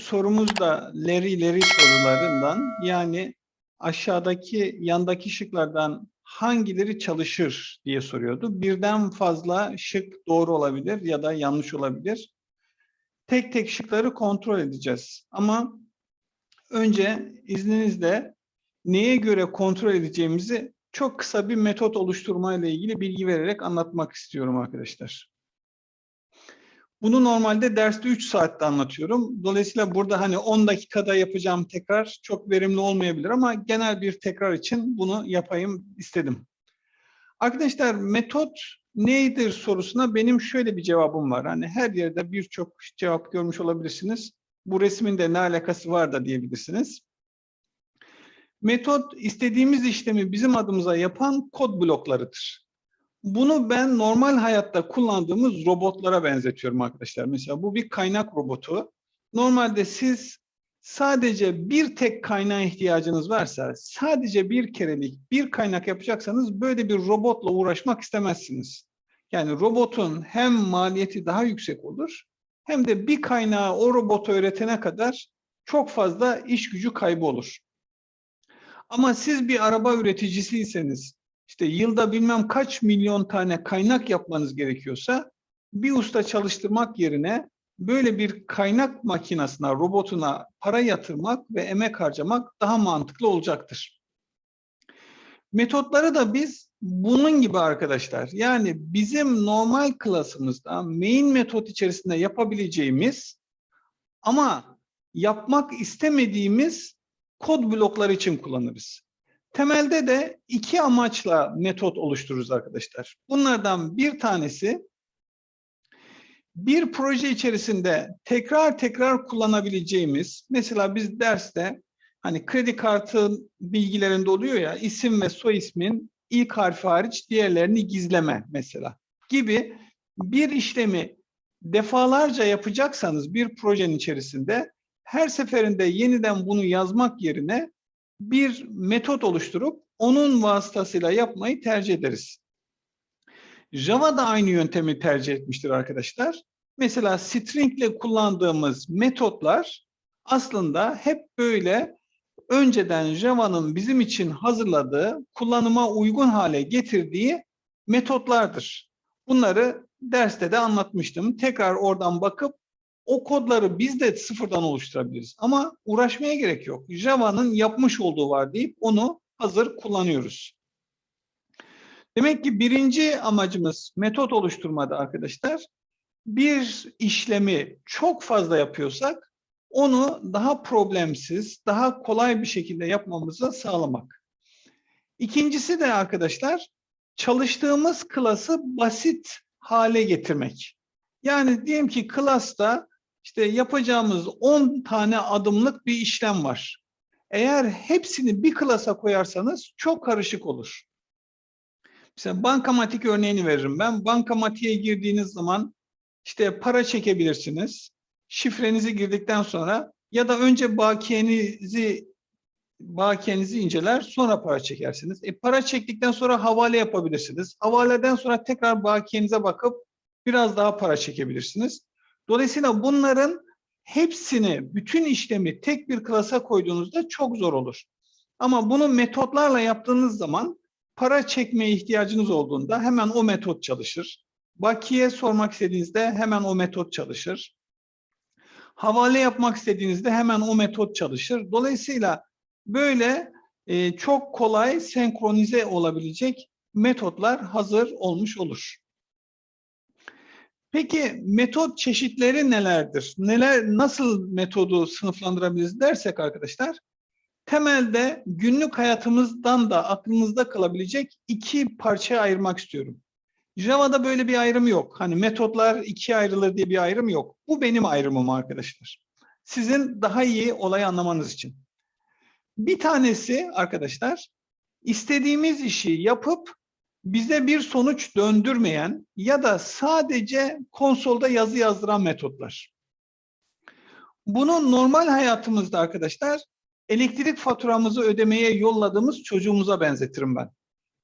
sorumuz da leri leri sorularından yani aşağıdaki yandaki şıklardan hangileri çalışır diye soruyordu. Birden fazla şık doğru olabilir ya da yanlış olabilir. Tek tek şıkları kontrol edeceğiz. Ama önce izninizle neye göre kontrol edeceğimizi çok kısa bir metot oluşturma ile ilgili bilgi vererek anlatmak istiyorum arkadaşlar. Bunu normalde derste 3 saatte anlatıyorum. Dolayısıyla burada hani 10 dakikada yapacağım tekrar çok verimli olmayabilir ama genel bir tekrar için bunu yapayım istedim. Arkadaşlar metot nedir sorusuna benim şöyle bir cevabım var. Hani her yerde birçok cevap görmüş olabilirsiniz. Bu resmin de ne alakası var da diyebilirsiniz. Metot istediğimiz işlemi bizim adımıza yapan kod bloklarıdır. Bunu ben normal hayatta kullandığımız robotlara benzetiyorum arkadaşlar. Mesela bu bir kaynak robotu. Normalde siz sadece bir tek kaynağa ihtiyacınız varsa, sadece bir kerelik bir kaynak yapacaksanız böyle bir robotla uğraşmak istemezsiniz. Yani robotun hem maliyeti daha yüksek olur, hem de bir kaynağı o robotu öğretene kadar çok fazla iş gücü kaybı olur. Ama siz bir araba üreticisiyseniz, işte yılda bilmem kaç milyon tane kaynak yapmanız gerekiyorsa bir usta çalıştırmak yerine böyle bir kaynak makinesine, robotuna para yatırmak ve emek harcamak daha mantıklı olacaktır. Metotları da biz bunun gibi arkadaşlar. Yani bizim normal klasımızda main metot içerisinde yapabileceğimiz ama yapmak istemediğimiz kod blokları için kullanırız. Temelde de iki amaçla metot oluştururuz arkadaşlar. Bunlardan bir tanesi bir proje içerisinde tekrar tekrar kullanabileceğimiz, mesela biz derste hani kredi kartı bilgilerinde oluyor ya isim ve soy ismin ilk harfi hariç diğerlerini gizleme mesela gibi bir işlemi defalarca yapacaksanız bir projenin içerisinde her seferinde yeniden bunu yazmak yerine bir metot oluşturup onun vasıtasıyla yapmayı tercih ederiz. Java da aynı yöntemi tercih etmiştir arkadaşlar. Mesela string ile kullandığımız metotlar aslında hep böyle önceden Java'nın bizim için hazırladığı, kullanıma uygun hale getirdiği metotlardır. Bunları derste de anlatmıştım. Tekrar oradan bakıp o kodları biz de sıfırdan oluşturabiliriz. Ama uğraşmaya gerek yok. Java'nın yapmış olduğu var deyip onu hazır kullanıyoruz. Demek ki birinci amacımız metot oluşturmada arkadaşlar. Bir işlemi çok fazla yapıyorsak onu daha problemsiz, daha kolay bir şekilde yapmamızı sağlamak. İkincisi de arkadaşlar çalıştığımız klası basit hale getirmek. Yani diyelim ki klasta işte yapacağımız 10 tane adımlık bir işlem var. Eğer hepsini bir klasa koyarsanız çok karışık olur. Mesela bankamatik örneğini veririm ben. Bankamatiğe girdiğiniz zaman işte para çekebilirsiniz. Şifrenizi girdikten sonra ya da önce bakiyenizi bakiyenizi inceler sonra para çekersiniz. E, para çektikten sonra havale yapabilirsiniz. Havaleden sonra tekrar bakiyenize bakıp biraz daha para çekebilirsiniz. Dolayısıyla bunların hepsini, bütün işlemi tek bir klasa koyduğunuzda çok zor olur. Ama bunu metotlarla yaptığınız zaman para çekmeye ihtiyacınız olduğunda hemen o metot çalışır. Bakiye sormak istediğinizde hemen o metot çalışır. Havale yapmak istediğinizde hemen o metot çalışır. Dolayısıyla böyle e, çok kolay senkronize olabilecek metotlar hazır olmuş olur. Peki metot çeşitleri nelerdir? Neler nasıl metodu sınıflandırabiliriz dersek arkadaşlar temelde günlük hayatımızdan da aklınızda kalabilecek iki parçaya ayırmak istiyorum. Java'da böyle bir ayrım yok. Hani metotlar ikiye ayrılır diye bir ayrım yok. Bu benim ayrımım arkadaşlar. Sizin daha iyi olayı anlamanız için. Bir tanesi arkadaşlar istediğimiz işi yapıp bize bir sonuç döndürmeyen ya da sadece konsolda yazı yazdıran metotlar. Bunu normal hayatımızda arkadaşlar elektrik faturamızı ödemeye yolladığımız çocuğumuza benzetirim ben.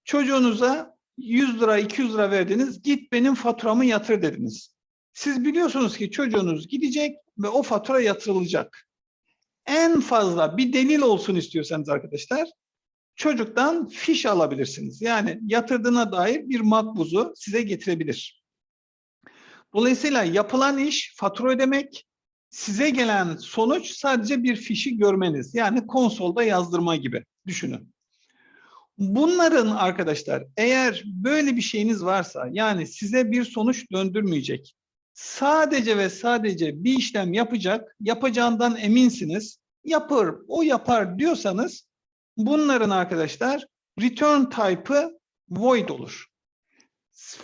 Çocuğunuza 100 lira 200 lira verdiniz git benim faturamı yatır dediniz. Siz biliyorsunuz ki çocuğunuz gidecek ve o fatura yatırılacak. En fazla bir delil olsun istiyorsanız arkadaşlar çocuktan fiş alabilirsiniz. Yani yatırdığına dair bir makbuzu size getirebilir. Dolayısıyla yapılan iş fatura ödemek, size gelen sonuç sadece bir fişi görmeniz. Yani konsolda yazdırma gibi düşünün. Bunların arkadaşlar eğer böyle bir şeyiniz varsa yani size bir sonuç döndürmeyecek, sadece ve sadece bir işlem yapacak, yapacağından eminsiniz, yapar, o yapar diyorsanız bunların arkadaşlar return type'ı void olur.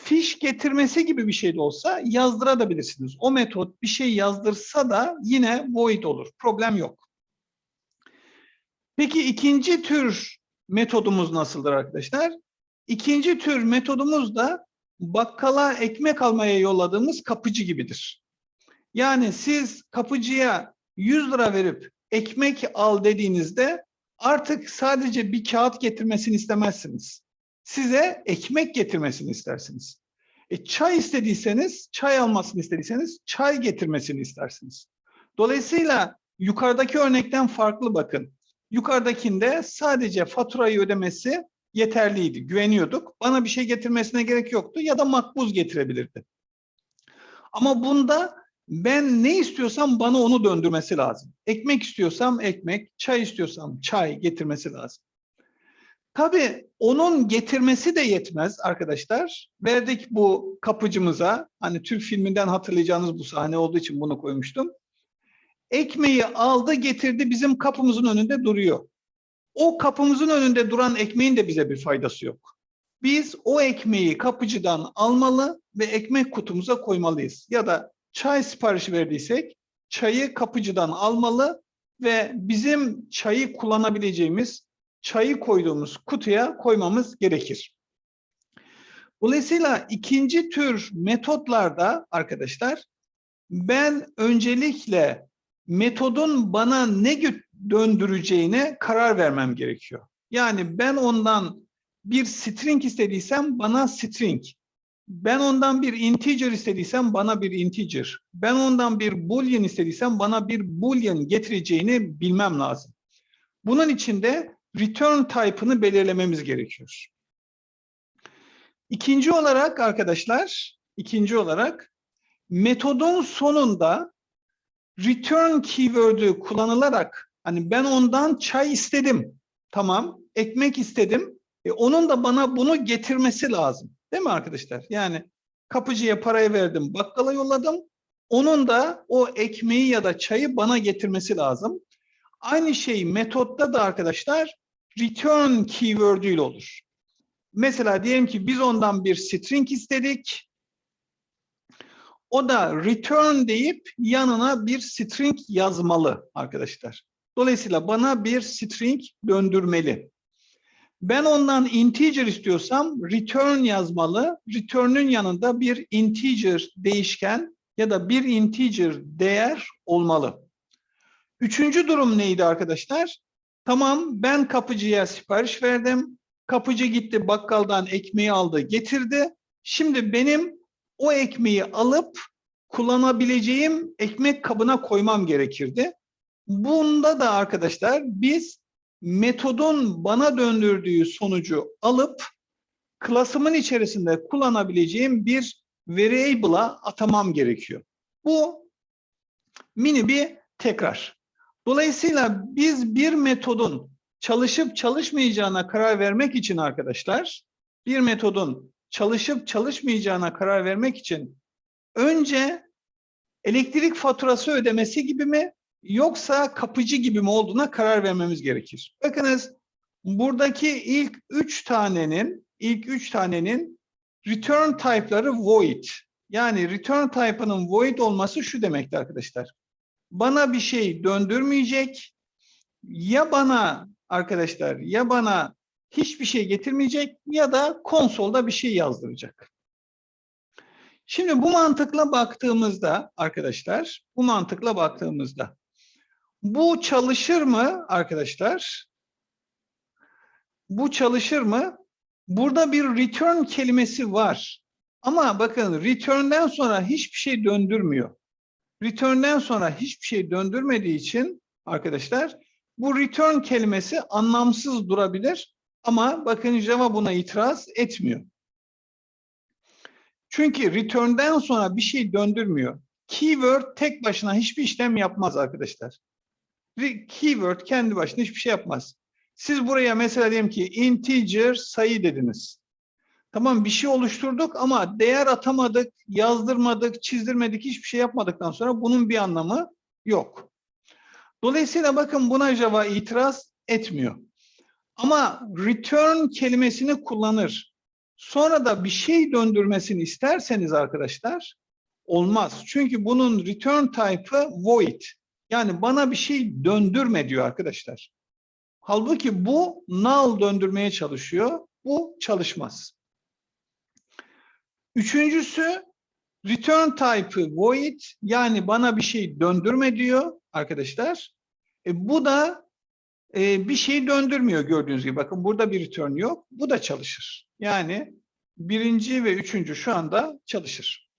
Fiş getirmesi gibi bir şey de olsa yazdırabilirsiniz. O metot bir şey yazdırsa da yine void olur. Problem yok. Peki ikinci tür metodumuz nasıldır arkadaşlar? İkinci tür metodumuz da bakkala ekmek almaya yolladığımız kapıcı gibidir. Yani siz kapıcıya 100 lira verip ekmek al dediğinizde artık sadece bir kağıt getirmesini istemezsiniz. Size ekmek getirmesini istersiniz. E, çay istediyseniz, çay almasını istediyseniz çay getirmesini istersiniz. Dolayısıyla yukarıdaki örnekten farklı bakın. Yukarıdakinde sadece faturayı ödemesi yeterliydi. Güveniyorduk. Bana bir şey getirmesine gerek yoktu ya da makbuz getirebilirdi. Ama bunda ben ne istiyorsam bana onu döndürmesi lazım. Ekmek istiyorsam ekmek, çay istiyorsam çay getirmesi lazım. Tabii onun getirmesi de yetmez arkadaşlar. Verdik bu kapıcımıza, hani Türk filminden hatırlayacağınız bu sahne olduğu için bunu koymuştum. Ekmeği aldı getirdi bizim kapımızın önünde duruyor. O kapımızın önünde duran ekmeğin de bize bir faydası yok. Biz o ekmeği kapıcıdan almalı ve ekmek kutumuza koymalıyız. Ya da çay siparişi verdiysek çayı kapıcıdan almalı ve bizim çayı kullanabileceğimiz çayı koyduğumuz kutuya koymamız gerekir. Dolayısıyla ikinci tür metotlarda arkadaşlar ben öncelikle metodun bana ne döndüreceğine karar vermem gerekiyor. Yani ben ondan bir string istediysem bana string. Ben ondan bir integer istediysem bana bir integer. Ben ondan bir boolean istediysem bana bir boolean getireceğini bilmem lazım. Bunun için de return type'ını belirlememiz gerekiyor. İkinci olarak arkadaşlar, ikinci olarak metodun sonunda return keyword'ü kullanılarak hani ben ondan çay istedim. Tamam. Ekmek istedim. E, onun da bana bunu getirmesi lazım. Değil mi arkadaşlar? Yani kapıcıya parayı verdim, bakkala yolladım. Onun da o ekmeği ya da çayı bana getirmesi lazım. Aynı şey metotta da arkadaşlar return keyword ile olur. Mesela diyelim ki biz ondan bir string istedik. O da return deyip yanına bir string yazmalı arkadaşlar. Dolayısıyla bana bir string döndürmeli. Ben ondan integer istiyorsam return yazmalı. Return'ün yanında bir integer değişken ya da bir integer değer olmalı. Üçüncü durum neydi arkadaşlar? Tamam ben kapıcıya sipariş verdim. Kapıcı gitti bakkaldan ekmeği aldı getirdi. Şimdi benim o ekmeği alıp kullanabileceğim ekmek kabına koymam gerekirdi. Bunda da arkadaşlar biz metodun bana döndürdüğü sonucu alıp klasımın içerisinde kullanabileceğim bir variable'a atamam gerekiyor. Bu mini bir tekrar. Dolayısıyla biz bir metodun çalışıp çalışmayacağına karar vermek için arkadaşlar, bir metodun çalışıp çalışmayacağına karar vermek için önce elektrik faturası ödemesi gibi mi yoksa kapıcı gibi mi olduğuna karar vermemiz gerekir. Bakınız buradaki ilk üç tanenin ilk üç tanenin return type'ları void. Yani return type'ının void olması şu demekti arkadaşlar. Bana bir şey döndürmeyecek ya bana arkadaşlar ya bana hiçbir şey getirmeyecek ya da konsolda bir şey yazdıracak. Şimdi bu mantıkla baktığımızda arkadaşlar, bu mantıkla baktığımızda bu çalışır mı arkadaşlar? Bu çalışır mı? Burada bir return kelimesi var. Ama bakın return'den sonra hiçbir şey döndürmüyor. Return'den sonra hiçbir şey döndürmediği için arkadaşlar bu return kelimesi anlamsız durabilir ama bakın Java buna itiraz etmiyor. Çünkü return'den sonra bir şey döndürmüyor. Keyword tek başına hiçbir işlem yapmaz arkadaşlar. Re- Keyword kendi başına hiçbir şey yapmaz. Siz buraya mesela diyelim ki integer sayı dediniz. Tamam bir şey oluşturduk ama değer atamadık, yazdırmadık, çizdirmedik, hiçbir şey yapmadıktan sonra bunun bir anlamı yok. Dolayısıyla bakın buna Java itiraz etmiyor. Ama return kelimesini kullanır. Sonra da bir şey döndürmesini isterseniz arkadaşlar olmaz. Çünkü bunun return type'ı void. Yani bana bir şey döndürme diyor arkadaşlar. Halbuki bu null döndürmeye çalışıyor. Bu çalışmaz. Üçüncüsü return type'ı void yani bana bir şey döndürme diyor arkadaşlar. E, bu da e, bir şey döndürmüyor gördüğünüz gibi. Bakın burada bir return yok. Bu da çalışır. Yani birinci ve üçüncü şu anda çalışır.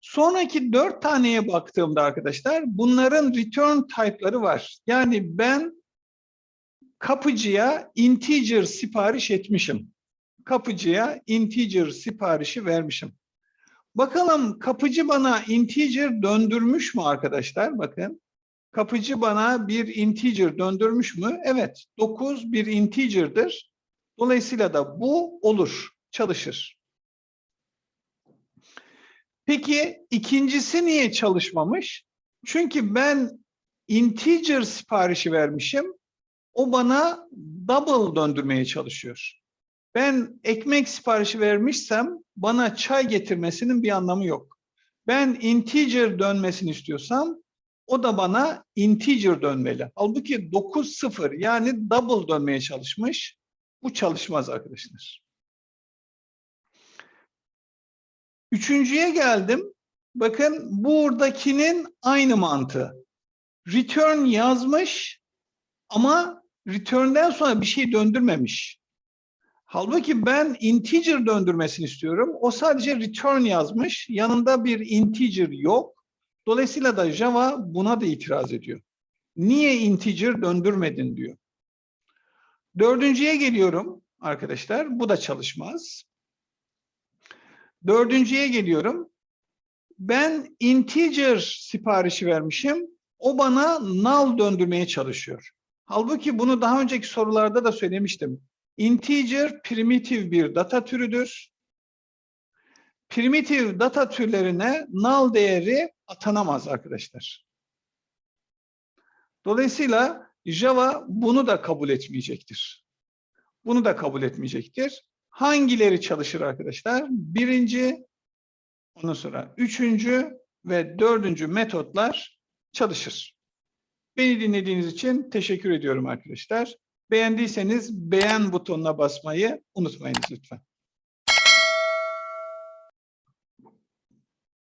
Sonraki dört taneye baktığımda arkadaşlar bunların return type'ları var. Yani ben kapıcıya integer sipariş etmişim. Kapıcıya integer siparişi vermişim. Bakalım kapıcı bana integer döndürmüş mü arkadaşlar? Bakın. Kapıcı bana bir integer döndürmüş mü? Evet. 9 bir integer'dır. Dolayısıyla da bu olur, çalışır. Peki ikincisi niye çalışmamış? Çünkü ben integer siparişi vermişim. O bana double döndürmeye çalışıyor. Ben ekmek siparişi vermişsem bana çay getirmesinin bir anlamı yok. Ben integer dönmesini istiyorsam o da bana integer dönmeli. Halbuki 9 0 yani double dönmeye çalışmış. Bu çalışmaz arkadaşlar. Üçüncüye geldim. Bakın buradakinin aynı mantığı. Return yazmış ama return'den sonra bir şey döndürmemiş. Halbuki ben integer döndürmesini istiyorum. O sadece return yazmış. Yanında bir integer yok. Dolayısıyla da Java buna da itiraz ediyor. Niye integer döndürmedin diyor. Dördüncüye geliyorum arkadaşlar. Bu da çalışmaz. Dördüncüye geliyorum. Ben integer siparişi vermişim. O bana null döndürmeye çalışıyor. Halbuki bunu daha önceki sorularda da söylemiştim. Integer primitif bir data türüdür. Primitif data türlerine null değeri atanamaz arkadaşlar. Dolayısıyla Java bunu da kabul etmeyecektir. Bunu da kabul etmeyecektir. Hangileri çalışır arkadaşlar? Birinci, ondan sonra üçüncü ve dördüncü metotlar çalışır. Beni dinlediğiniz için teşekkür ediyorum arkadaşlar. Beğendiyseniz beğen butonuna basmayı unutmayınız lütfen.